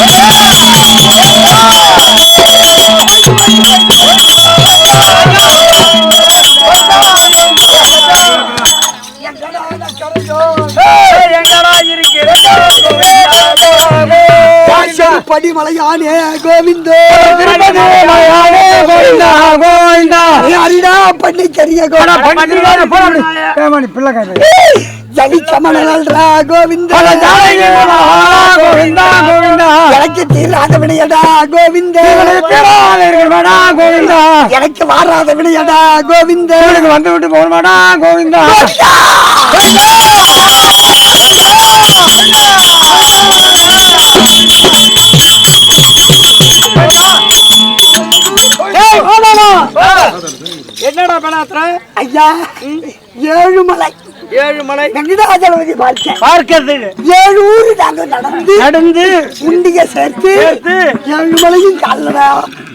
Yeah. படிமலையானே கோவிந்தோ. Govinda Govinda. அரிடா பண்ணிக்கரிய ஜனி கமலா கோவிந்தா. கோவிந்தா கோவிந்தா. எனக்கு தீராத வினையடா கோவிந்தா. கோவிந்தா. எனக்கு வாராத வினையடா கோவிந்தா. வந்து விட்டு போகணுமாடா கோவிந்தா! என்னடா பெணாத்திர ஐயா ஏழுமலை. ஏழு மலை வெங்கடாஜலபதி பார்த்தேன் ஏழு ஊரு நாங்க நடந்து நடந்து உண்டிய சேர்த்து சேர்த்து ஏழுமலையும் காலடா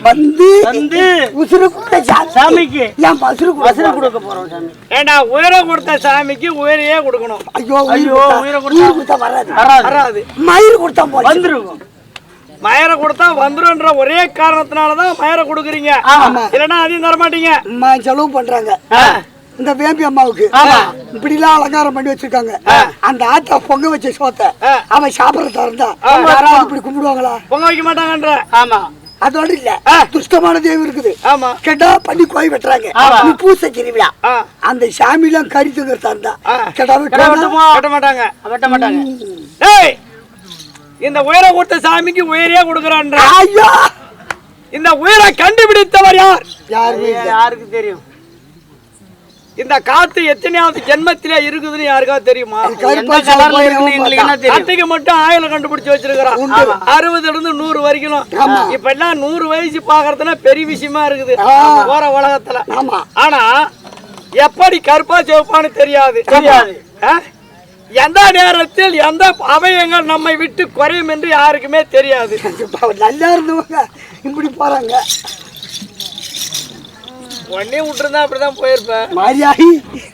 வந்து வந்து உசுறு கொடுத்த சாமி சாமிக்கு. என் பசுறு வசதி கொடுக்க போறோம் சாமி. ஏண்டா உயிரை கொடுத்த சாமிக்கு உயிரையே கொடுக்கணும். ஐயோ ஐயோ, உயிரை கொடுத்தா- வராது. வராது. மயிர் கொடுத்தா போச்சு. வந்துருக்கும். மயரை கொடுத்தா வந்துருன்ற ஒரே காரணத்தினாலதான் மயரை கொடுக்குறீங்க. இல்லைன்னா அதையும் தர மாட்டீங்க. செலவு பண்றாங்க. இந்த வேம்பி அம்மாவுக்கு. இப்படி எல்லாம் அலங்காரம் பண்ணி வச்சிருக்காங்க. அந்த ஆத்தா பொங்க வச்ச சோத்த. அவன் சாப்பிடறதா இருந்தா. யாராவது இப்படி கும்பிடுவாங்களா? பொங்க வைக்க மாட்டாங்கன்ற. ஆமா. அதோட இல்ல. துஷ்டமான தேவி இருக்குது. ஆமா. கேட்டா பண்ணி கோய் வெட்டுறாங்க. பூசை ஆ. அந்த சாமி எல்லாம் கறி தூங்குறதா இருந்தா. கேட்டா வெட்ட மாட்டாங்க. வெட்ட மாட்டாங்க. இந்த உயிரை கொடுத்த சாமிக்கு உயிரையே கொடுக்குறான்ற. ஐயா! இந்த உயிரை கண்டுபிடித்தவர் யார். யாருக்கு தெரியும்? இந்த காத்து எத்தனையாவது ஜென்மத்திலே இருக்குதுன்னு யாருக்காவது தெரியுமா? கட்டைக்கு மட்டும் ஆயில கண்டுபிடிச்சு வச்சிருக்கிறான். அறுபதுல இருந்து நூறு வரைக்கும். இப்ப எல்லாம் நூறு வயசு பாக்குறதுனா பெரிய விஷயமா இருக்குது. போற உலகத்துல. ஆமா. ஆனா எப்படி கருப்பா சிவப்பான்னு தெரியாது. தெரியாது. எந்த நேரத்தில் எந்த அவயங்கள் நம்மை விட்டு குறையும் என்று யாருக்குமே தெரியாது. நல்லா இருந்தவங்க இப்படி போறாங்க. உடனே விட்டுருந்தா அப்படிதான் போயிருப்பேன் மாரியாகி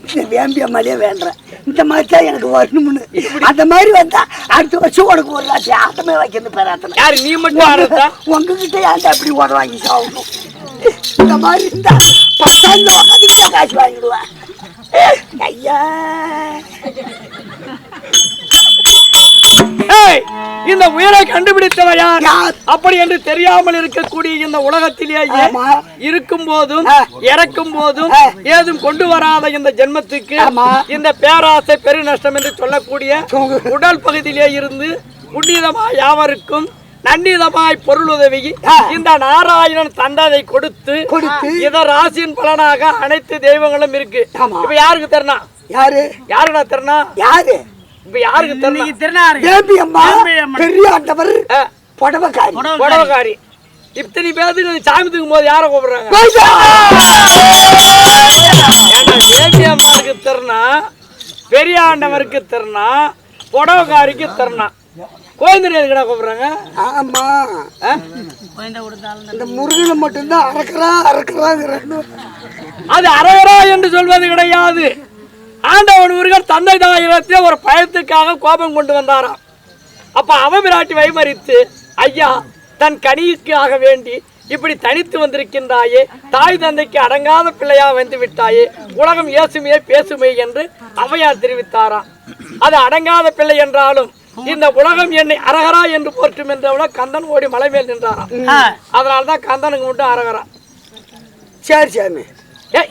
இந்த வேம்பி அம்மாலே வேண்டேன் இந்த மாதிரி தான் எனக்கு வரணும்னு அந்த மாதிரி வந்தா அடுத்த வருஷம் உனக்கு ஒரு லட்சம் ஆட்டமே வைக்கிறது பேராத்தனை. யாரு நீ மட்டும் உங்ககிட்ட ஏன்டா அப்படி ஓட வாங்கி சாகணும் இந்த மாதிரி இருந்தா உட்காந்து காசு வாங்கிடுவேன். ஐயா இந்த உயிரை கண்டுபிடித்தவர் யார்? அப்படி என்று தெரியாமல் இருக்கக்கூடிய இந்த உலகத்திலேயே. இருக்கும் போதும். இறக்கும் போதும். ஏதும் கொண்டு வராத இந்த ஜென்மத்துக்கு. இந்த பேராசை பெருநஷ்டம் என்று சொல்லக்கூடிய உடல் பகுதியிலே இருந்து புண்ணியதமாய் யாவருக்கும் நன்னிதமாய் பொருள் உதவி. இந்த நாராயணன் தந்ததை கொடுத்து கொடுத்து. இத ராசியின் பலனாக அனைத்து தெய்வங்களும் இருக்கு. இப்ப யாருக்கு தரணும் யாரு? யாருடா தரணும் யாரு? இப்ப யாருக்கு தரணும் வேம்பி அம்மா. பெரிய ஆண்டவர். புடவைக்காரி. புடவைக்காரி. இத்தனை பேருக்கு சாமி தூக்கும் போது யாரை கூப்பிடுறாங்க? தேவி அம்மாவுக்கு தரணா பெரிய ஆண்டவருக்கு தரணா புடவைக்காரிக்கு தரணா கோயந்தன் எதுக்கடா கூப்பிடுறாங்க? ஆமா? இந்த முருகனை மட்டும்தான் அறக்குறா அறக்குறாங்கிறான்னு அது அரையரா என்று சொல்வது கிடையாது. ஆண்டவன் முருகன் தந்தை தாயிரத்தில் ஒரு பயத்துக்காக கோபம் கொண்டு வந்தாராம். அப்ப அவ விராட்டி வைமறித்து ஐயா தன் கனிக்காக வேண்டி இப்படி தனித்து வந்திருக்கின்றாயே தாய் தந்தைக்கு அடங்காத பிள்ளையா வந்து விட்டாயே உலகம் ஏசுமே பேசுமே என்று அவையார் தெரிவித்தாராம். அது அடங்காத பிள்ளை என்றாலும் இந்த உலகம் என்னை அரகரா என்று போற்றும் என்றவள கந்தன் ஓடி மலை மேல் நின்றாராம் அதனாலதான் கந்தனுக்கு மட்டும் அரகரா. சரி சாமி. ஏய்,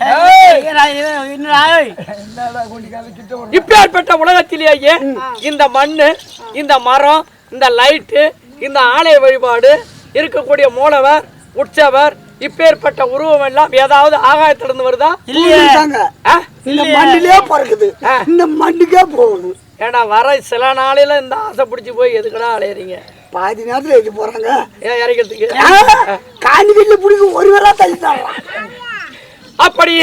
இப்பேற்பட்ட உலகத்திலேயே இந்த மண்ணு இந்த மரம் இந்த லைட்டு இந்த ஆலய வழிபாடு இருக்கக்கூடிய மூலவர் உற்சவர் இப்பேற்பட்ட உருவம் எல்லாம் ஏதாவது ஆகாயத்திலிருந்து வருதா? இல்லையாங்க ஆ? இந்த மண்ணிலே பிறக்குது. இந்த மண்ணுக்கே போகணும் ஏடா வர சில நாளையில இந்த ஆசை பிடிச்சி போய் எதுக்குடா அலையறீங்க? பாதி நேரத்துல எது போறாங்க. ஏன் இறக்கிறதுக்கு காணி வீட்டுல பிடிக்கும் ஒரு வேளா தள்ளி தரலாம் அப்படி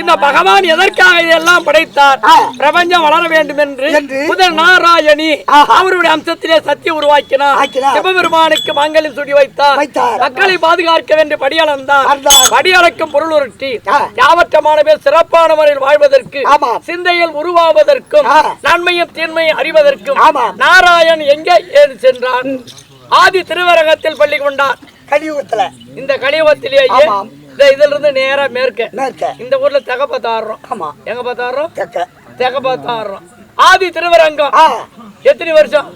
இந்த பகவான் எதற்காக இதெல்லாம் படைத்தார். பிரபஞ்சம் வளர வேண்டும் என்று முதல் நாராயணி. அவருடைய அம்சத்திலே சத்தியம் உருவாக்கினார். சிவபெருமானுக்கு மங்களம் சுடி வைத்தார். மக்களை பாதுகாக்க வேண்டும் படியளந்தார். படியளக்கும் பொருள் உருட்டி. யாவற்றமான பேர் சிறப்பான முறையில் வாழ்வதற்கு. சிந்தையில் உருவாவதற்கும். நன்மையும் தீன்மையும் அறிவதற்கும். நாராயண் எங்கே ஏறி சென்றார் ஆதி திருவரங்கத்தில் பள்ளி கொண்டார் கலியுகத்துல இந்த கலியுகத்திலேயே. இந்த இதுல இருந்து நேரா மேற்க. மேற்க. இந்த ஊர்ல தெக பார்த்தாடுறோம் ஆமா. எங்க பார்த்தாடுறோம் தெக்க தெக. பார்த்தாடுறோம் ஆதி திருவரங்கம். எத்தனை வருஷம்?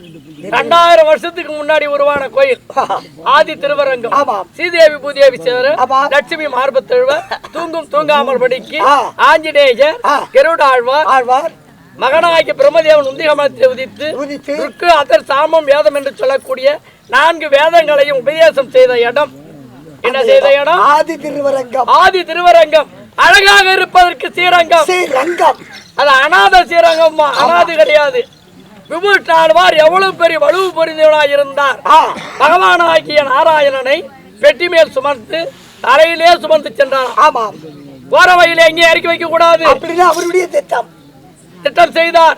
ரெண்டாயிரம் வருஷத்துக்கு முன்னாடி உருவான கோயில். ஆதி திருவரங்கம். ஸ்ரீதேவி பூதேவி சேர ஆமாம். லட்சுமி மார்பத்தழுவ தூங்கும் தூங்காமல் படிக்கு. ஆஞ்சநேயர். கருடாழ்வார் ஆழ்வார் மகனாகிய பிரம்மதேவன் உந்திகமத்தை உதித்து உதித்து. அதர் சாமம் வேதம் என்று சொல்லக்கூடிய நான்கு வேதங்களையும் உபதேசம் செய்த இடம் என்ன செய்த இடம் ஆதி திருவரங்கம். ஆதி திருவரங்கம். அழகாக இருப்பதற்கு ஸ்ரீரங்கம். ஸ்ரீரங்கம். அது அநாத ஸ்ரீரங்கம் அநாது கிடையாது. விபூஷாழ்வார் எவ்வளவு பெரிய வலுவு பொருந்தியவனாய் இருந்தார். பகவானாகிய நாராயணனை பெட்டி மேல் சுமந்து தலையிலே சுமந்து சென்றார். ஆமாம். போற வழியில எங்கேயும் இறக்கி வைக்க கூடாது. அப்படின்னு அவருடைய திட்டம். திட்டம் செய்தார்.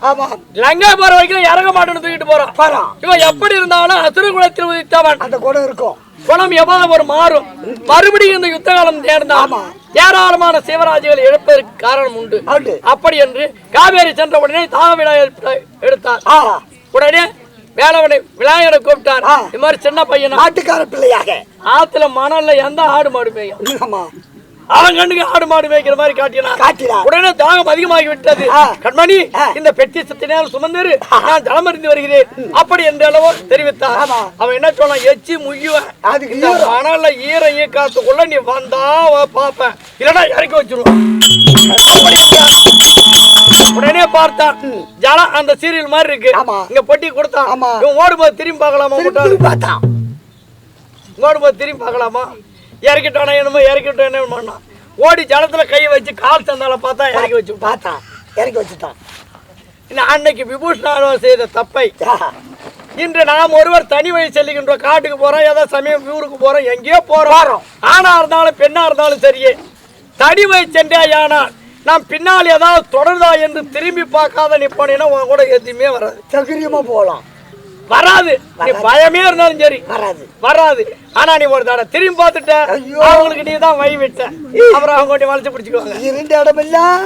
லங்கா போற வரைக்கும் இறங்க மாட்டேன்னு தூக்கிட்டு போறான். இவன் எப்படி இருந்தாலும் அசுர குலத்தில் உதித்தவன். அந்த குணம் இருக்கும். குணம் எவ்வளவு ஒரு மாறும்? மறுபடியும் இந்த யுத்த காலம் நேர்ந்தான் ஆமா. ஏராளமான சிவராஜ்கள் இழப்பதற்கு காரணம் உண்டு. அப்படி என்று காவேரி சென்ற உடனே விநாயகர் எடுத்தார். உடனே வேலவனை விநாயகரை கூப்பிட்டார். ஆ. இந்த மாதிரி சின்ன பையனா? நாட்டுக்கார பிள்ளையாக. ஆத்துல மணல்ல எந்த ஆடு மாடு ஆமா. அவன் கண்ணுக்கு ஆடு மாடு மேய்க்கிற மாதிரி காட்டினான். காட்டினார் உடனே தாகம் அதிகமாகி விட்டது. கண்மணி. இந்த பெட்டி சத்தினால் சுமந்தரு நான் ஜலமறிந்து வருகிறேன். அப்படி என்ற அளவோ தெரிவித்தார் ஆமா. அவன் என்ன சொன்னான்? எச்சி முய்யுவேன். அதுக்கு இந்த ஈரம். ஈக்காத்துக்குள்ள நீ வந்தா பாப்பேன். இல்லைன்னா இறக்கி வச்சிருவான். உடனே பார்த்தான். ஜலம் அந்த சீரியல் மாதிரி இருக்கு. இங்க பொட்டி கொடுத்தான். ஓடும்போது திரும்பி பார்க்கலாமா பார்த்தான். ஓடும்போது திரும்பி பார்க்கலாமா? இறக்கிட்டானா என்னமோ இறக்கிட்டோம் என்ன பண்ணான் ஓடி ஜலத்துல கையை வச்சு கால் சந்தால பார்த்தா இறக்கி வச்சு. பார்த்தான் இறக்கி வச்சுட்டான் இன்னும் அன்னைக்கு விபூஷணாழ்வார் செய்த தப்பை. இன்று நாம் ஒருவர் தனி வழி செல்லுகின்றோம் காட்டுக்கு போறோம் ஏதோ சமயம் ஊருக்கு போறோம் எங்கேயோ போறோம் போறோம். ஆணா இருந்தாலும் பெண்ணா இருந்தாலும் சரியே தனி வழி சென்றேயானால் நாம் பின்னால் ஏதாவது தொடருதா என்று திரும்பி பார்க்காத நீ போனீங்கன்னா உன் கூட எதுவுமே வராது சௌகரியமா போகலாம் வராது. நீ பயமே இருந்தாலும் சரி. வராது. வராது. ஆனா நீ ஒரு தடவை திரும்பி பார்த்துட்ட. அவங்களுக்கு நீ தான் வை விட்ட. அப்புறம் அவங்க கொண்டு வளைச்சு பிடிச்சுக்குவாங்க. இரண்டு இடமெல்லாம்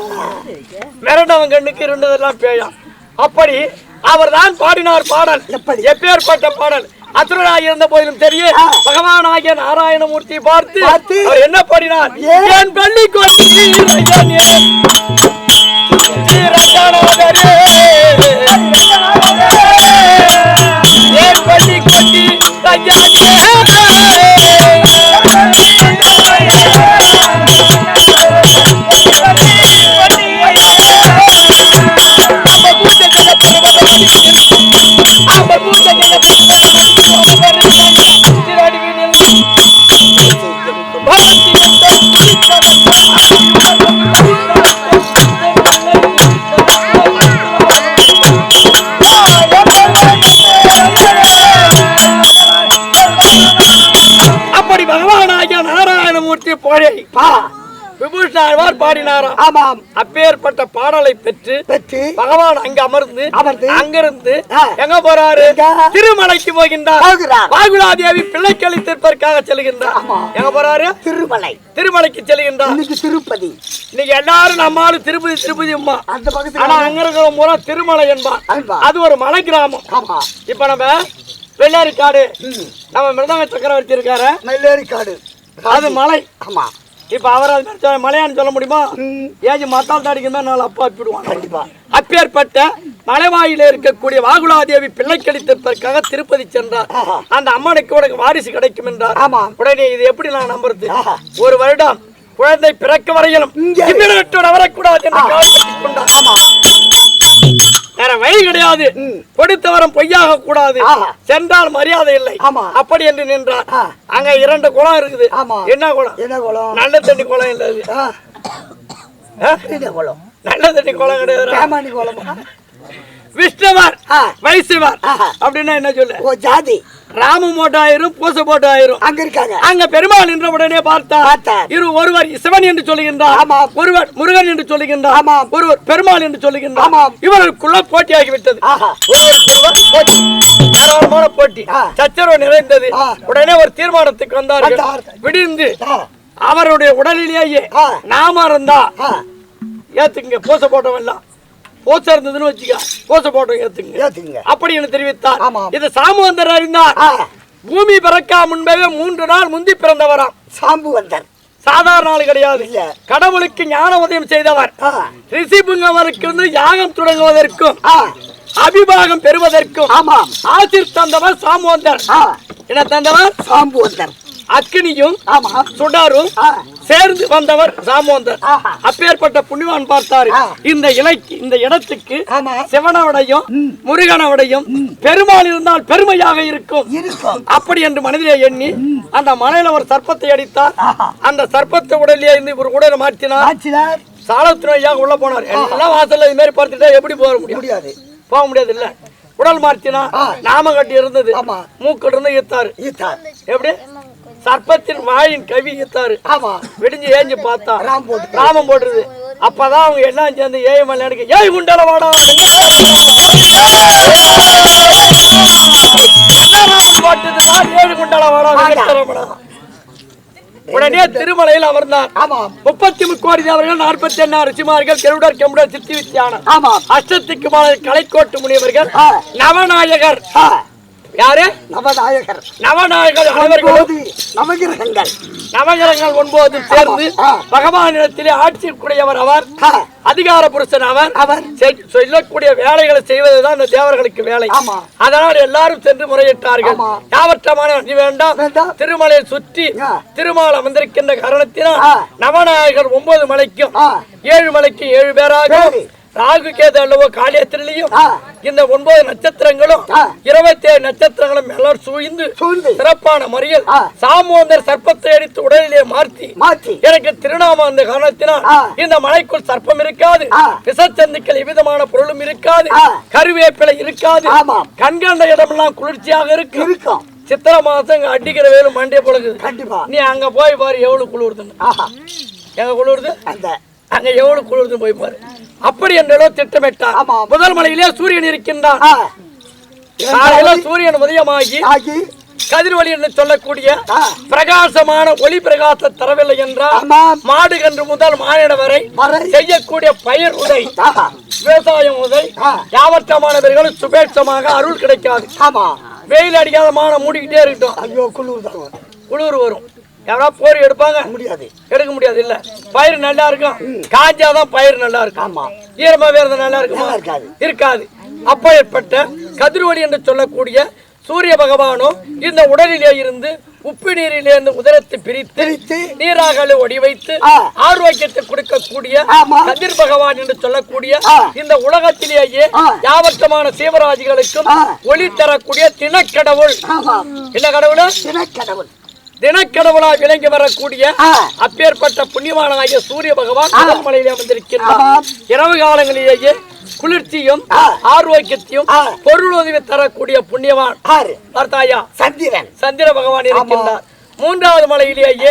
மிரண்டவன் கண்ணுக்கு இருந்ததெல்லாம் பேயாம் அப்படி அவர் தான் பாடினார் பாடல்? எப்பேற்பட்ட பாடல். அசுரனாக இருந்த போதிலும் தெரியும் ஆ. பகவானாகிய நாராயணமூர்த்தி பார்த்து என்ன பாடினார்? ஏன்? பள்ளி கொட்டி கொட்டி விபூஷணாழ்வார் பாடினாராம் ஆமாம். அப்பேற்பட்ட பாடலை பெற்று பெற்று பகவான் அங்க அமர்ந்து அமர்ந்து அங்கிருந்து. எங்க போறாரு? திருமலைக்கு போகின்றார். போகிறார். பாகுலாதேவி பிள்ளைக்கு அளித்திருப்பதற்காக செல்கின்றார். எங்க போறாரு? திருமலை. திருமலைக்கு செல்கின்றார். திருப்பதி. இன்னைக்கு எல்லாரும் நம்மால திருப்பதி திருப்பதி அம்மா. அந்த பக்கத்துல ஆனா அங்க இருக்கிற முறை திருமலை என்பா. அன்பா. அது ஒரு மலை கிராமம் ஆமா. இப்ப நம்ம வெள்ளாரிக்காடு ம். நம்ம மிருதங்க சக்கரவர்த்தி இருக்காரு. நெல்லேரி காடு அது மலை. ஆமா. இப்ப அவர் அது மாதிரி மலையான்னு சொல்ல முடியுமா. ஏஜி மத்தால் தாடிக்கு தான் நாலு அப்பா அப்பிடுவாங்க. கண்டிப்பா. அப்பேற்பட்ட மலைவாயில இருக்கக்கூடிய வாகுலாதேவி பிள்ளை கழித்திருப்பதற்காக திருப்பதி சென்றார். அந்த அம்மனுக்கு உனக்கு வாரிசு கிடைக்கும் என்றார். ஆமா. உடனே இது எப்படி நான் நம்புறது. ஒரு வருடம் குழந்தை பிறக்க வரையிலும் வரக்கூடாது என்று கொண்டார். ஆமா. வேற வழி கிடையாது. ம். கொடுத்தவரம் பொய்யாக கூடாது. சென்றால் மரியாதை இல்லை. ஆமா. அப்படி என்று நின்றார். அங்க இரண்டு குளம் இருக்குது. என்ன குளம்? என்ன குளம்? நல்ல தண்ணி குளம் இல்லை குளம்? நல்ல தண்ணி குளம் கிடையாது. குளமா? விஷ்ணவர். வைசிவர். அப்படின்னா என்ன சொல்லு ஜாதி ராமம் போட்டு ஆயிரும் பூசை போட்டு ஆயிரும் அங்க இருக்காங்க அங்க பெருமாள் நின்ற உடனே பார்த்தார். இரு ஒருவர் சிவன் என்று சொல்லுகின்றார் ஆமாம். ஒருவர் முருகன் என்று சொல்லுகின்றார் ஆமாம். ஒருவர் பெருமாள் என்று சொல்லுகின்றார் ஆமாம். இவர்களுக்குள்ள போட்டியாகி விட்டது போட்டி போட்டி. சச்சரவு நிறைந்தது. உடனே ஒரு தீர்மானத்துக்கு வந்தார்கள் வந்தார். விடிந்து அவருடைய உடலிலேயே. நாம இருந்தா ஏத்துங்க பூசை போட்டோம் பூசை இருந்ததுன்னு வச்சுக்க. பூசை போட்டோம் ஏத்துங்க. ஏத்துங்க. அப்படின்னு தெரிவித்தார். ஆமாம். இது சாமுவந்தர் அறிந்தார். பூமி பிறக்கா முன்பே மூன்று நாள் முந்தி பிறந்தவராம். சாம்பு வந்தார் சாதாரண ஆள் கிடையாது. இல்ல. கடவுளுக்கு ஞான உதயம் செய்தவர். ஆ, ரிஷி புங்கவருக்கு வந்து யாகம் தொடங்குவதற்கும் அபிபாகம் பெறுவதற்கும் ஆமாம். ஆசிர் தந்தவர் சாமுவந்தர். என்ன தந்தவர்? சாம்பு வந்தார் அக்னியும் சுடரும் சேர்ந்து வந்தவர் சாமுவந்தர் ஆஹா. அப்பேற்பட்ட புண்ணியவான் பார்த்தாரு. இந்த இலைக்கு இந்த இடத்துக்கு சிவனவடையும் முருகனவடையும் பெருமாள் இருந்தால் பெருமையாக இருக்கும். அப்படி என்று மனதிலே எண்ணி அந்த மலையில ஒரு சர்ப்பத்தை அடித்தார். அந்த சர்ப்பத்தை உடலிலே இருந்து ஒரு உடலை மாற்றினார். சாலத்துறையாக உள்ள போனார். எல்லாம் வாசல்ல இது மாதிரி பார்த்துட்டா எப்படி போக முடியாது. போக முடியாது இல்ல. உடல் மாற்றினா. நாம கட்டி இருந்தது. மூக்கு இருந்து ஈத்தாரு ஈத்தார் எப்படி? சர்ப்பத்தின் வாயின் கவி ஈத்தாரு ஆமா. விடிஞ்சு ஏஞ்சி பார்த்தா. ராம் போட்டு ராமம் போடுறது அப்பதான் அவங்க எல்லாம் சேர்ந்து ஏழு மணி எனக்கு ஏய் குண்டல வாடா. உடனே திருமலையில் அமர்ந்தார். முப்பத்தி முக்கோடி தேவர்கள் நாற்பத்தி எண்ணாறு ரிஷிமார்கள் கெருடர் கெமுடர் சித்தி வித்தியானம் அஷ்டத்துக்கு கலைக்கோட்டு முனிவர்கள். நவநாயகர். யாரு நவநாயகர் நவநாயகர் நவகிரகங்கள் நவகிரகங்கள் ஒன்பது சேர்ந்து. பகவானிடத்திலே ஆட்சிக்குரியவர் அவர் ஆ, அதிகார புருஷன் அவர் அவர் செய்- சொல்லக்கூடிய வேலைகளை செய்வதுதான் இந்த தேவர்களுக்கு வேலை. அதனால் எல்லாரும் சென்று முறையிட்டார்கள். யாவற்றமான நீ வேண்டாம். திருமலையை சுற்றி. திருமால் அமர்ந்திருக்கின்ற காரணத்தினால். நவநாயகர் ஒன்பது மலைக்கும். ஏழு மலைக்கு ஏழு பேராக. ராகு கேது அல்லவோ காளியத்திலையும். இந்த ஒன்பது நட்சத்திரங்களும். இருபத்தி ஏழு நட்சத்திரங்களும் எல்லாம் சூழ்ந்து சிறப்பான முறையில் ஆ. சாமுவந்தர் சர்ப்பத்தை அடித்து உடலிலே மாற்றி எனக்கு திருநாமம் அந்த காரணத்தினால். இந்த மலைக்குள் சர்ப்பம் இருக்காது ஆ. விஷச்சந்துக்கள் எவ்விதமான பொருளும் இருக்காது. கருவேப்பிலை இருக்காது. கண்கண்ட இடமெல்லாம் குளிர்ச்சியாக இருக்கும் சித்திரை மாசம் அடிக்கிற வேலு மண்டே பொழுகுது கண்டிப்பா நீ அங்க போய் பாரு எவ்வளவு குளிருதுன்னு எங்க குளிருது அங்க எவ்வளவு குளிருது போய் பாரு அப்படி என்றோ திட்டமிட்டார். முதல் மலையிலே சூரியன் இருக்கின்றான். காலையில சூரியன் உதயமாகி கதிர்வழி என்று சொல்லக்கூடிய. பிரகாசமான ஒளி பிரகாச தரவில்லை என்றால் மாடு கன்று முதல் மானிட வரை. செய்யக்கூடிய பயிர் உதை விவசாயம் உதை. யாவற்றமானவர்களும் சுபேட்சமாக அருள் கிடைக்காது. வெயில் அடிக்காத மான மூடிக்கிட்டே இருக்கட்டும். ஐயோ குளிர் குளிர் வரும். யாரா போர் எடுப்பாங்க? முடியாது. எடுக்க முடியாது இல்ல. பயிர் நல்லா இருக்கும் காய்ச்சாதான் பயிர் நல்லா இருக்கும். ஆமா. ஈரமா வேறது நல்லா இருக்குமா? இருக்காது. இருக்காது. அப்பேற்பட்ட கதிர்வழி என்று சொல்லக்கூடிய சூரிய பகவானும் இந்த உடலிலே இருந்து உப்பு நீரிலே இருந்து உதரத்தை பிரித்து நீராகலை ஒடி வைத்து. ஆரோக்கியத்தை கொடுக்கக்கூடிய. கதிர் பகவான் என்று சொல்லக்கூடிய. இந்த உலகத்திலேயே. யாவற்றமான சீவராஜிகளுக்கும். ஒளி தரக்கூடிய தினக்கடவுள். என்ன கடவுள்? தினக்கடவுள். தினக்கடவுளாக விளங்கி வரக்கூடிய. அப்பேற்பட்ட புண்ணியவானாகிய சூரிய பகவான் மலையிலே வந்திருக்கிறார். இரவு காலங்களிலேயே குளிர்ச்சியும். ஆரோக்கியத்தையும். பொருள் உதவி தரக்கூடிய புண்ணியவான் சந்திரன் சந்திர பகவான் இருக்கின்றார் மூன்றாவது மலையிலேயே.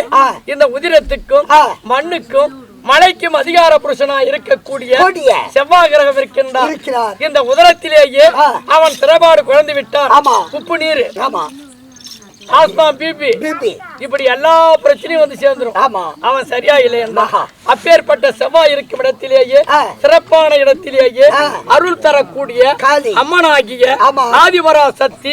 இந்த உதிரத்துக்கும். மண்ணுக்கும் மலைக்கும் அதிகார புருஷனா இருக்கக்கூடிய கொடிய செவ்வாய் கிரகம் இருக்கின்றார். இந்த உதரத்திலேயே. அவன் சிறபாடு குழந்து விட்டான். உப்பு நீர் Have baby. Baby. இப்படி எல்லா பிரச்சனையும் வந்து சேர்ந்துரும் ஆமா அவன் சரியா இல்லை என்றான் ஆஹா. அப்பேற்பட்ட செவ்வாய் இருக்கும் இடத்திலேயே. சிறப்பான இடத்திலேயே. அருள் தரக்கூடிய. அம்மனாகிய ஆமா. ஆதிவரா சக்தி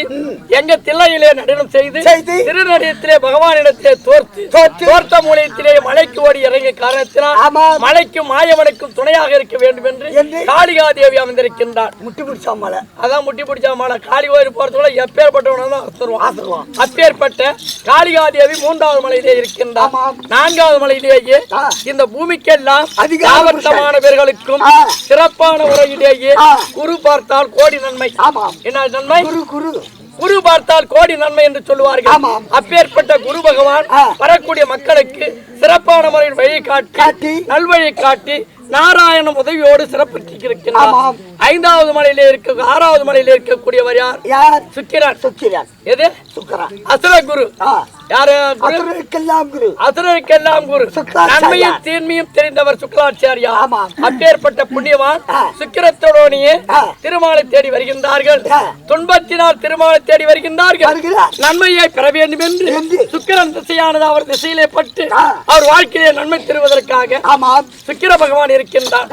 எங்க தில்லையிலே நடனம் செய்து. திருநடியத்திலே பகவானிடத்திலே தோர்த்து தோர்த்து. மூலியத்திலே மலைக்கு ஓடி இறங்கிய காரணத்தினால். மலைக்கும் மாயவனுக்கும் துணையாக இருக்க வேண்டும் என்று. காளிகா தேவி அமர்ந்திருக்கின்றார் முட்டி பிடிச்சா மலை அதான் முட்டி பிடிச்சா மாலை காளி கோயில் போறதுக்குள்ள எப்பேற்பட்டவன தான் அசுருவான் ஆசருவான் காளிகாதேவி மூன்றாவது மலையிலே இருக்கின்றார். நான்காவது மலையிலேயே. இந்த பூமிக்கெல்லாம் அதிகார யாவற்றமானவர்களுக்கும் ஆ. சிறப்பான முறையிலேயே ஆ. குரு பார்த்தால் கோடி நன்மை என்ன நன்மை குரு குரு குரு பார்த்தால் கோடி நன்மை என்று சொல்லுவார்கள். அப்பேற்பட்ட குரு பகவான். வரக்கூடிய மக்களுக்கு சிறப்பான முறையில் வழி காட்டி. நல்வழி காட்டி நாராயண உதவியோடு சிறப்பித்திருக்கிறார் ஆமாம். ஐந்தாவது மலையில இருக்க ஆறாவது மலையில இருக்கக்கூடியவர் யார்? யார்? சுக்கிரன். சுக்கிரன். எது? சுக்கரா அசுர குரு. யாரு? குரு? அசுரருக்கெல்லாம் குரு. அசுரருக்கெல்லாம் குரு. சுக்கிராச்சாரியார். நன்மையும் தீன்மையும் தெரிந்தவர் சுக்கராச்சாரியா. அப்பேற்பட்ட புண்ணியவான் ஆ. திருமாலை தேடி வருகின்றார்கள். துன்பத்தினால் திருமாலை தேடி வருகின்றார்கள் நன்மையை பெற வேண்டும் என்று. சுக்கிரன் திசையானது அவர் திசையிலே பட்டு. அவர் வாழ்க்கையிலே நன்மை தருவதற்காக ஆமாம் சுக்கிர பகவான் இருக்கின்றார்.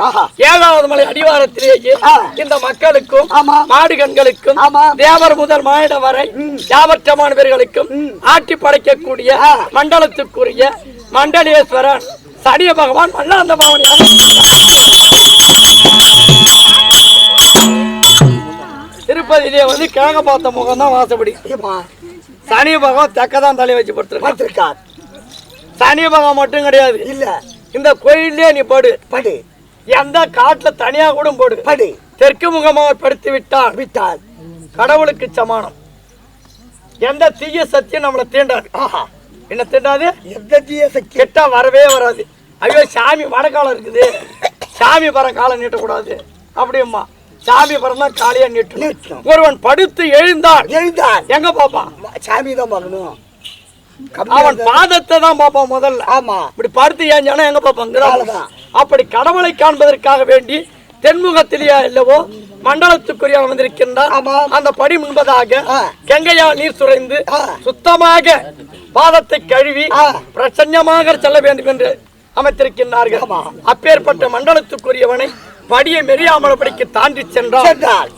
ஏழாவது மலை அடிவாரத்திலேயே. இந்த மக்களுக்கும் ஆமா. மாடுகண்களுக்கும் ஆமா. தேவர் முதல் மானிட வரை யாவற்றமானவர்களுக்கும் ஆட்டி படைக்கக்கூடிய. மண்டலத்துக்குரிய மண்டலேஸ்வரன் சனிய பகவான் மல்லாந்த பவனியாக திருப்பதியிலே வந்து கிழங்க பார்த்த முகம் தான் வாசப்படி சனிய பகவான் தெக்கதான் தலையை வச்சு படுத்துருக்கான். பார்த்திருக்கார். சனிய பகவான் மட்டும் கிடையாது. இல்ல. இந்த கோயிலே நீ படு. படு. எந்த காட்டுல தனியா கூட போடு. படு. தெற்கு முகமாக படுத்து விட்டால் விட்டால் கடவுளுக்கு சமானம். எந்த தீய சத்தியம் நம்மளை தீண்டாது. என்ன தீண்டாது? எந்த தீய சக்தி கெட்டா வரவே வராது. ஐயோ சாமி வடக்காலம் இருக்குது. சாமி பர காலம் நீட்டக்கூடாது. அப்படிம்மா சாமி தான் காலையா நீட்டணும். ஒருவன் படுத்து எழுந்தால் எழுந்தால் எங்க பாப்பான் சாமி தான் பார்க்கணும் அவன் பாதத்தை தான் பார்ப்பான் முதல்ல ஆமா இப்படி படுத்து ஏஞ்சானா எங்க அவ்வளவுதான். அப்படி கடவுளை காண்பதற்காக வேண்டி தென்முகத்திலேயே இல்லவோ மண்டலத்துக்குரிய வந்திருக்கின்றார் ஆமா. அந்த படி முன்பதாக. கங்கையா நீர் சுரைந்து. சுத்தமாக பாதத்தை கழுவி. பிரசன்னமாக செல்ல வேண்டும் என்று அமைத்திருக்கின்றார்கள். அப்பேற்பட்ட மண்டலத்துக்குரியவனை படியை மெரியாமலபடிக்கு தாண்டி சென்றார்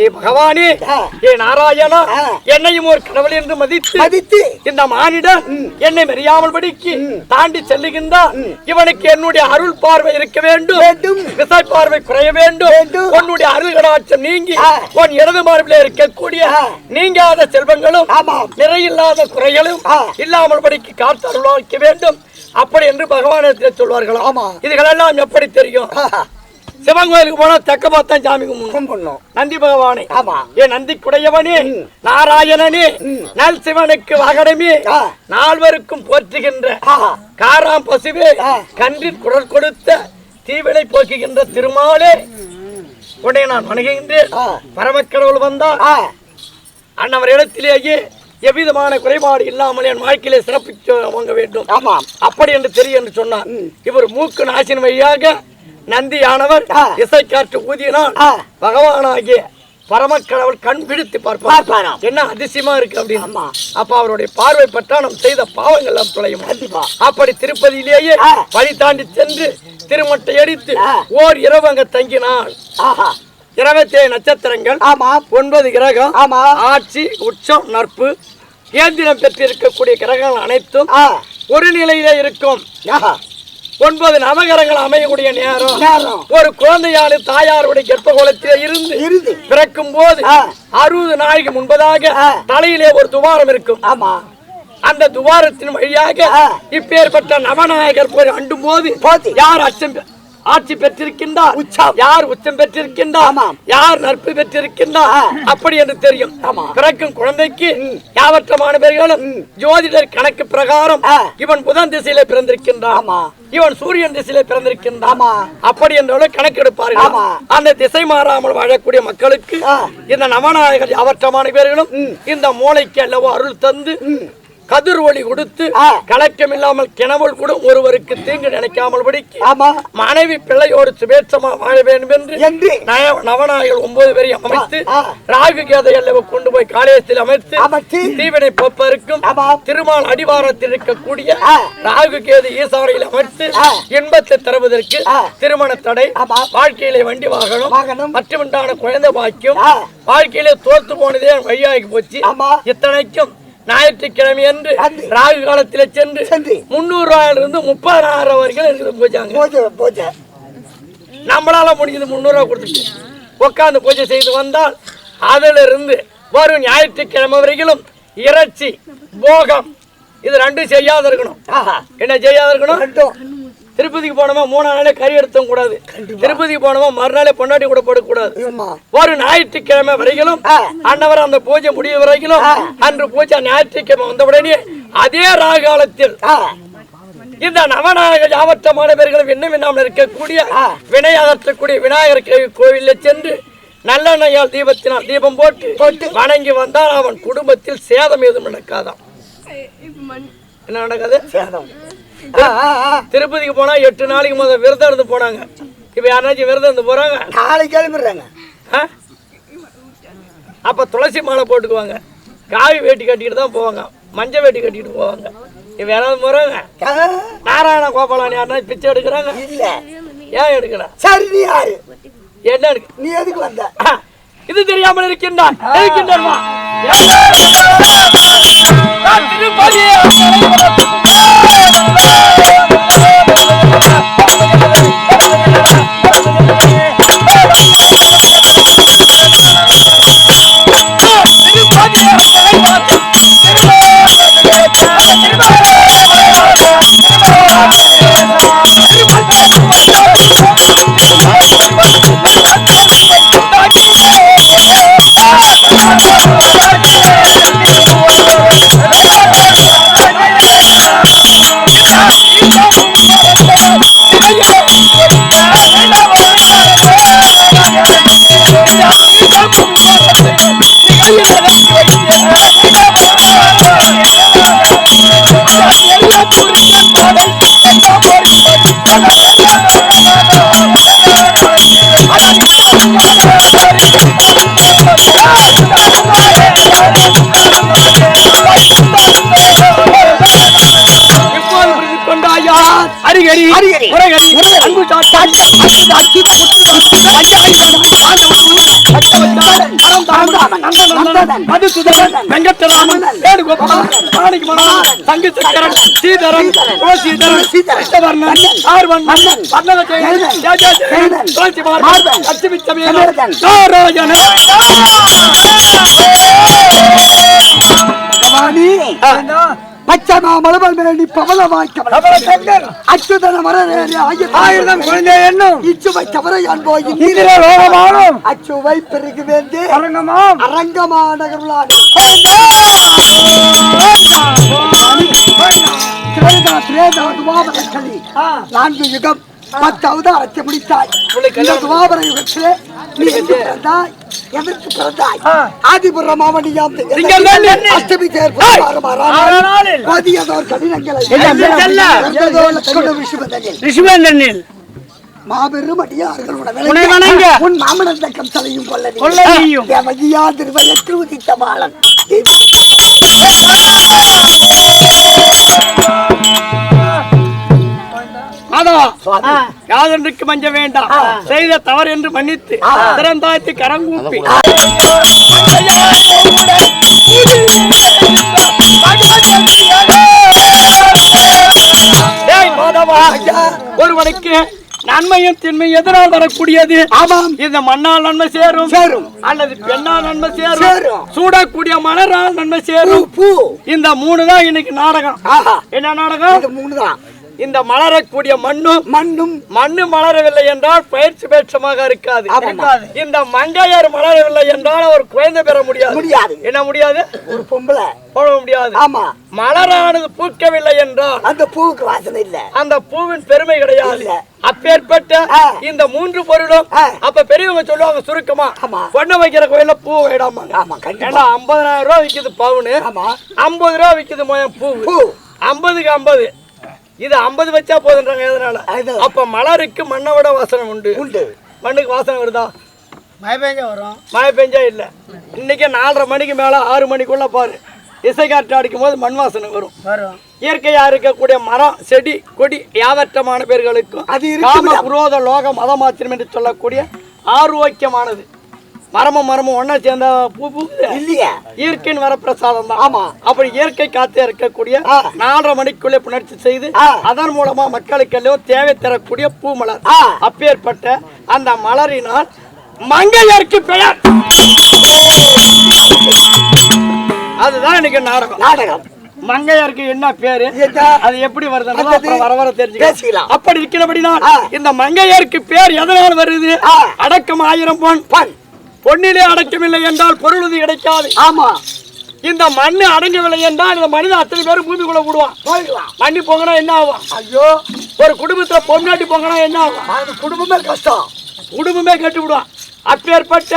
ஏ பகவானே. ஏ நாராயணா. என்னையும் ஒரு கடவுள் என்று மதித்து மதித்து இந்த மானிடன் என்னை மெரியாமல் படிக்கு தாண்டி செல்லுகின்றார் இவனுக்கு என்னுடைய அருள் பார்வை இருக்க வேண்டும் வேண்டும். விசை பார்வை குறைய வேண்டும். உன்னுடைய அருள் கடாட்சம் நீங்கி. உன் இடது மார்பில் இருக்கக்கூடிய. நீங்காத செல்வங்களும். நிறையில்லாத குறைகளும். இல்லாமல் படிக்கு காத்து அருளாக்க வேண்டும் அப்படி என்று பகவானத்தில் சொல்வார்களாம் ஆமா. இதுகளெல்லாம் எப்படி தெரியும். சிவன் கோயிலுக்கு போனா தெக்க பார்த்தா சாமி கும்பிடணும். நந்தி பகவானே. ஆமா. ஏ நந்தி குடையவனே நாராயணனே நல் சிவனுக்கு வகடமே. நால்வருக்கும் போற்றுகின்ற. காராம் பசுவே ஆ. கன்றில் குரல் கொடுத்த தீவினை போக்குகின்ற திருமாலே உடனே நான் வணங்குகின்றேன். பரமக்கடவுள் வந்தார். அன்னவர் இடத்திலேயே எவ்விதமான குறைபாடு இல்லாமல் என் வாழ்க்கையிலே சிறப்பித்து வாங்க வேண்டும். ஆமாம். அப்படி என்று தெரியும் என்று சொன்னார். இவர் மூக்கு நாசின் வழியாக நந்தியானவர் ஆ. இசை காற்று ஊதியினால். பகவானாகிய பரமக்கடவுள் கண் பிடித்து பார்ப்பார். என்ன அதிசயமா இருக்கு அப்படின்னு ஆமா. அப்ப அவருடைய பார்வை பற்றா நாம் செய்த பாவங்கள் எல்லாம் கண்டிப்பா. அப்படி திருப்பதியிலேயே. வழி தாண்டி சென்று திருமட்டை அடித்து. ஓர் இரவு அங்க தங்கினாள் இருபத்தி ஏழு நட்சத்திரங்கள் ஆமாம் ஒன்பது கிரகம் ஆமா ஆட்சி உச்சம் நட்பு கேந்திரம் பெற்றிருக்கக்கூடிய கிரகங்கள் அனைத்தும் ஒரு நிலையிலே இருக்கும் ஒன்பது நவகரங்கள் அமையக்கூடிய நேரம். ஒரு குழந்தையானு தாயாருடைய கர்ப்பகோலத்திலே இருந்து இருந்து பிறக்கும் போது. அறுபது நாளைக்கு முன்பதாக. தலையிலே ஒரு துவாரம் இருக்கும் ஆமா அந்த துவாரத்தின் வழியாக. இப்பேற்பட்ட நவநாயகர் போய் அண்டும் போது. யார் அச்சம் ஆட்சி பெற்றிருக்கின்றார் உச்சம். யார் உச்சம் பெற்றிருக்கின்றார். யார் நட்பு பெற்றிருக்கின்றார். அப்படி என்று தெரியும். பிறக்கும் குழந்தைக்கு யாவற்றமான பேர்களும் ஜோதிடர் கணக்கு பிரகாரம். இவன் புதன் திசையிலே பிறந்திருக்கின்றான். இவன் சூரியன் திசையிலே பிறந்திருக்கின்றான். அப்படி என்றோட கணக்கெடுப்பார்கள். அந்த திசை மாறாமல் வாழக்கூடிய மக்களுக்கு. இந்த நவநாயகர் யாவற்றமான பேர்களும் இந்த மூளைக்கு அல்லவோ அருள் தந்து கதிர் ஒளி கொடுத்து. கலக்கம் இல்லாமல் கிணவல் கூட ஒருவருக்கு தீங்கு நினைக்காமல் படிக்கு மனைவி பிள்ளையோடு சுபேட்சமா வாழ வேண்டும் என்று என்று நய- நவநாயகர் ஒன்பது பேரையும் அமைத்து. ராகு கேதை அல்லவ கொண்டு போய் காலேஜத்தில் அமைத்து தீவினை போப்பதற்கும் ஆமா. திருமால் அடிவாரத்தில் இருக்கக்கூடிய. ராகு கேது ஈசானையில் அமைத்து. இன்பத்தை தருவதற்கு. திருமண தடை. வாழ்க்கையிலே வண்டி வாகனம். மற்றமுண்டான குழந்தை பாக்கியம். வாழ்க்கையிலே தோத்து போனதே வழியாகி போச்சு. இத்தனைக்கும் ஞாயிற்றுக்கிழமை என்று. ராகு காலத்திலே சென்று. முன்னூறு ரூபாயில இருந்து முப்பதாயிரம் வரைக்கும் இருக்குது பூஜாங்க போச்சு நம்மளால முடிஞ்சது முந்நூறுவா கொடுத்துட்டு உட்காந்து பூஜை செய்து வந்தால் அதுல இருந்து வரும் ஞாயிற்றுக்கிழமை வரைக்கும் இறைச்சி போகம் இது ரெண்டும் செய்யாத இருக்கணும். என்ன செய்யாத இருக்கணும்? திருப்பதிக்கு போனோமா மூணு நாளே கறி எடுத்தவும் கூடாது திருப்பதிக்கு போனோமா மறுநாளே பொண்டாட்டி கூட போடக்கூடாது ஒரு ஞாயிற்றுக்கிழமை வரைக்கும். அன்னவர் அந்த பூஜை முடிய வரைக்கும். அன்று பூஜை ஞாயிற்றுக்கிழமை வந்த உடனே அதே ராகாலத்தில் இந்த நவநாயக யாவற்றமான பேர்களும் இன்னும் இன்னாமல் இருக்கக்கூடிய ஆ. வினை அகற்றக்கூடிய விநாயகர் கோவிலில் சென்று நல்லெண்ணெயால் தீபத்தினால் தீபம் போட்டு போட்டு வணங்கி வந்தால் அவன் குடும்பத்தில் சேதம் எதுவும் நடக்காதாம் என்ன நடக்காது சேதம். திருப்பதிக்கு போனா எட்டு நாளைக்கு முதல் விரதம் இருந்து போனாங்க. இப்ப யாராச்சும் விரதம் இருந்து போறாங்க? நாளைக்கு கிளம்பிடுறாங்க? அப்ப துளசி மாலை போட்டுக்குவாங்க. காவி வேட்டி கட்டிக்கிட்டு தான் போவாங்க. மஞ்சள் வேட்டி கட்டிக்கிட்டு போவாங்க. இப்ப யாராவது போறாங்க? நாராயண கோபாலன் யாருன்னா பிச்சை எடுக்கிறாங்க? இல்ல. ஏன் எடுக்கல? சரி நீ யாரு? என்ன எடுக்க நீ எதுக்கு வந்த? இது தெரியாமல் இருக்கின்றான். இருக்கின்றான் வா. நான் திருப்பதி அரிகரி. முரகரி முரகரி. அன்பு சாட்சி அன்பு சாட்சி வெங்கட்ராமன் வேணுகோபாலன் மாணிக்க மனோகரன் தங்கு சக்கரன் ஸ்ரீதரன் துளசீதரன் கிருஷ்ணவர்ணன் ஆர்வன் துளசி மார்பன். லட்சுமி நாராயணன். பவானி பச்சமா மலபல் மேலி பவளவாய் அச்சுதன மரநேரி ஆயிரம் குழந்தை என்னும் இச்சுவை கவர அன்போய் இந்திர லோகமானும் அச்சுவை பெருகு வேண்டி அரங்கமாம் அரங்கமா நகருளான் நான்கு யுகம் பத்து அவதாரத்தை முடித்தாய். இந்த துவாபர யுகத்திலே நீ எங்கு பிறந்தாய் எதற்கு பிறந்தாய். ஆதிபுர மாமணியாம் திங்கள்தான் அஷ்டமி தேர்தல் பதியதோர் கடினங்களை இறந்ததோர் லட்சுமண விசுவதனில் ரிஷிவேந்தனில் மாபெரும். உன் மாமனந்த கம்சலையும் நீயும். தேவகியா திருவயற்று உதித்த மாலன். சுவாமி. யாதொன்றுக்கு மஞ்ச வேண்டாம். செய்த தவறு என்று மன்னித்து திறந்தாய்த்து கரங்கூப்பி ஒருவனுக்கு நன்மையும் தின்மையும் எதனால் வரக்கூடியது? ஆமாம். இந்த மண்ணால் நன்மை சேரும். சேரும். அல்லது பெண்ணால் நன்மை சேரும். சூடக்கூடிய மலரால் நன்மை சேரும். பூ இந்த மூணு தான் இன்னைக்கு நாடகம். ஆஹா. என்ன நாடகம்? இது மூணுதான். இந்த மலரக்கூடிய மண்ணும் மண்ணும் மண்ணு மலரவில்லை என்றால் பயிற்சி பேட்சமாக இருக்காது. இந்த மங்கையர் மலரவில்லை என்றால் அவர் குழந்தை பெற முடியாது. முடியாது. என்ன முடியாது? ஒரு பொம்பளை. போட முடியாது. ஆமா. மலரானது பூக்கவில்லை என்றால் அந்த பூவுக்கு வாசனை இல்ல. அந்த பூவின் பெருமை கிடையாது. அப்பேற்பட்ட. இந்த மூன்று பொருளும். அப்ப பெரியவங்க சொல்லுவாங்க சுருக்கமா. பொண்ணு வைக்கிற கோயில்ல பூ வைடாமாங்க ஆமா ஏன்னா ஐம்பதனாயிரம் ரூபாய் விக்குது பவுனு. ஐம்பது ரூபா விக்குது மொயம் பூ. பூ. ஐம்பதுக்கு ஐம்பது. இது ஐம்பது வச்சா போதுன்றாங்க எதனால? அது. அப்ப மலருக்கு மண்ணை விட வாசனை உண்டு. உண்டு. மண்ணுக்கு வாசனை வருதா? மழை பெஞ்சா வரும். மழை பெஞ்சா இல்ல. இன்னைக்கு நாலரை மணிக்கு மேல ஆறு மணிக்குள்ள பாரு. இசை காற்று அடிக்கும் போது மண் வாசனை வரும். வரும். இயற்கையா இருக்கக்கூடிய மரம் செடி கொடி யாவற்றமான பேர்களுக்கும் அது காம. புரோத லோக மதமாத்திரம் என்று சொல்லக்கூடிய ஆரோக்கியமானது. மரமும் மரமும் ஒண்ணா சேர்ந்த பூ பூக்குது இல்லையா இயற்கையின் வரப்பிரசாதம் தான் ஆமா. அப்படி இயற்கை காத்து இருக்கக்கூடிய. நாலரை மணிக்குள்ளே புணர்ச்சி செய்து. அதன் மூலமா மக்களுக்கு எல்லாம் தேவை தரக்கூடிய பூ மலர். அப்பேற்பட்ட அந்த மலரினால் மங்கையருக்கு பெயர் அதுதான் இன்னைக்கு நாடகம் நாடகம் மங்கையருக்கு என்ன பேரு? அது எப்படி அப்புறம் வர வர தெரிஞ்சுக்கலாம். அப்படி இருக்கிறபடினால் ஆ. இந்த மங்கையருக்கு பேர் எதனால் வருது. அடக்கம் ஆயிரம் பொன் பொன்னிலே அடக்கமில்லை என்றால் பொருளுது கிடைக்காது. ஆமா. இந்த மண்ணு அடங்கவில்லை என்றால் இந்த மனிதன் அத்தனை பேரும் பூமிக்குள்ள விடுவான் போயிடலாம் மண்ணி போங்கனா என்ன ஆகும்? ஐயோ. ஒரு குடும்பத்துல பொம்னாட்டி போங்கனா என்ன ஆகும்? அது குடும்பமே கஷ்டம். குடும்பமே கட்டி விடுவான் அப்பேற்பட்ட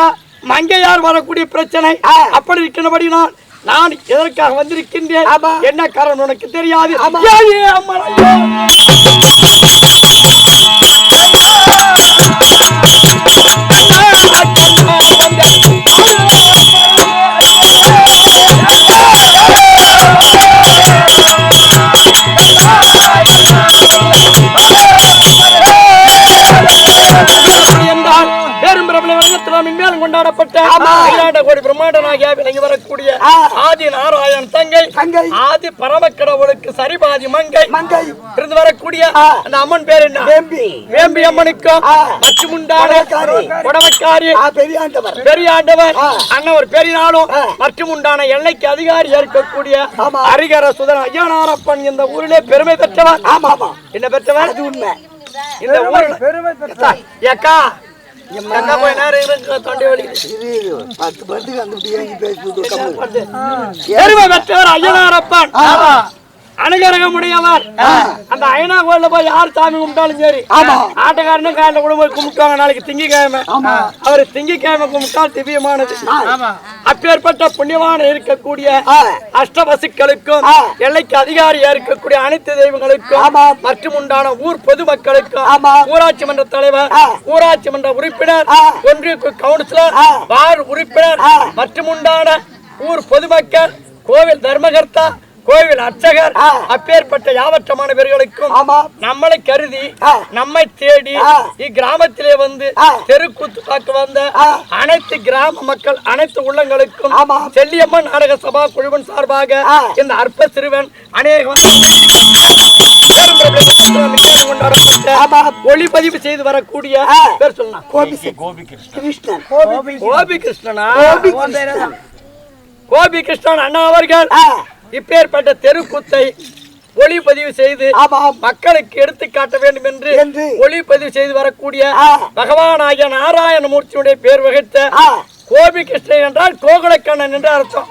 மங்கையார் வரக்கூடிய பிரச்சனை. அப்படி இருக்கிறபடினால் நான் எதற்காக வந்திருக்கின்றேன். என்ன காரணம் உனக்கு தெரியாது? கொண்டாடப்பட்ட. அகிலாண்ட கோடி வரக்கூடிய. ஆதி நாராயண் தங்கை தங்கை. ஆதி பரமக்கடவுளுக்கு சரிபாதி மங்கை மங்கை இருந்து வரக்கூடிய. அந்த அம்மன் பேர் என்ன வேம்பி வேம்பி அம்மனுக்கும் புடவைக்காரி. புடவைக்காரி ஆ பெரியாண்டவர் பெரிய ஆண்டவர் ஆ. அண்ணன் ஒரு பெரிய நாளும். மற்றும் உண்டான எல்லைக்கு அதிகாரி இருக்கக்கூடிய ஆமா. ஹரிகர சுதன் ஐயனாரப்பன் இந்த ஊரிலே பெருமை பெற்றவர் ஆமா ஆமா என்ன பெற்றவர் அது உண்மை இந்த ஊர்ல ஏக்கா அக்கா போய் பத்து பத்துக்கு அந்த பேசிட்டு கம்மு பெருமை பெற்றவர் ஐயனாரப்பன். அனுகரகமுடையவர் அந்த ஐநா கோயில்ல போய் யார் சாமி கும்பிட்டாலும் சரி ஆமா. ஆட்டக்காரனும் காலைல கூட போய் கும்பிட்டாங்க நாளைக்கு திங்கக்கிழமை ஆமா. அவர் திங்கக்கிழமை கும்பிட்டால் திவ்யமானது அப்பேற்பட்ட புண்ணியமான இருக்கக்கூடிய. அஷ்டவசுக்களுக்கும். எல்லைக்கு அதிகாரியா இருக்கக்கூடிய அனைத்து தெய்வங்களுக்கும். மற்றும் உண்டான ஊர் பொதுமக்களுக்கும் ஆமா. ஊராட்சி மன்ற தலைவர். ஊராட்சி மன்ற உறுப்பினர் ஆ. ஒன்றிய கவுன்சிலர். வார்டு உறுப்பினர் ஆ. மற்றும் உண்டான ஊர் பொதுமக்கள் கோவில் தர்மகர்த்தா கோவில் அர்ச்சகர் ஆ. அப்பேற்பட்ட யாவற்றமான பேர்களுக்கும் ஆமா நம்மளை கருதி. நம்மை தேடி. இக்கிராமத்திலே வந்து. தெருக்கூத்து பார்க்க வந்த ஆ. அனைத்து கிராம மக்கள் அனைத்து உள்ளங்களுக்கும். செல்லியம்மன் நாடக சபா குழுவின் சார்பாக. இந்த அற்ப சிறுவன் அநேக. ஒளிப்பதிவு செய்து வரக்கூடிய ஆ. பேர் சொல்லலாம் கோபி கிருஷ்ணன் கோபி கிருஷ்ணனா கோபி கிருஷ்ணன் கோபி கிருஷ்ணன் அண்ணா அவர்கள் இப்பேற்பட்ட தெருக்கூத்தை ஒளிப்பதிவு செய்து மக்களுக்கு எடுத்து காட்ட வேண்டும் என்று. ஒளிப்பதிவு செய்து வரக்கூடிய ஆ. பகவானாகிய நாராயணமூர்த்தியுடைய பேர் வகித்த கோபி கிருஷ்ணன் என்றால் கோகுலக்கண்ணன் என்று அர்த்தம்.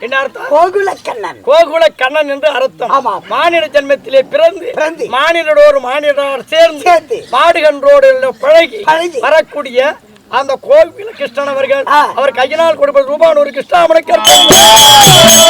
என்ன அர்த்தம் கோகுலக்கண்ணன் கோகுல கண்ணன் என்று அர்த்தம். மானிட ஜென்மத்திலே பிறந்து. மானிடோடு மானிடர் சேர்ந்து. மாடுகன்றோடு பழகி. வரக்கூடிய அந்த கோவில் கிருஷ்ணன் அவர்கள் அவர் கையினால் கொடுப்பது ரூபான் ஒரு கிருஷ்ணாமனை கேட்பார்.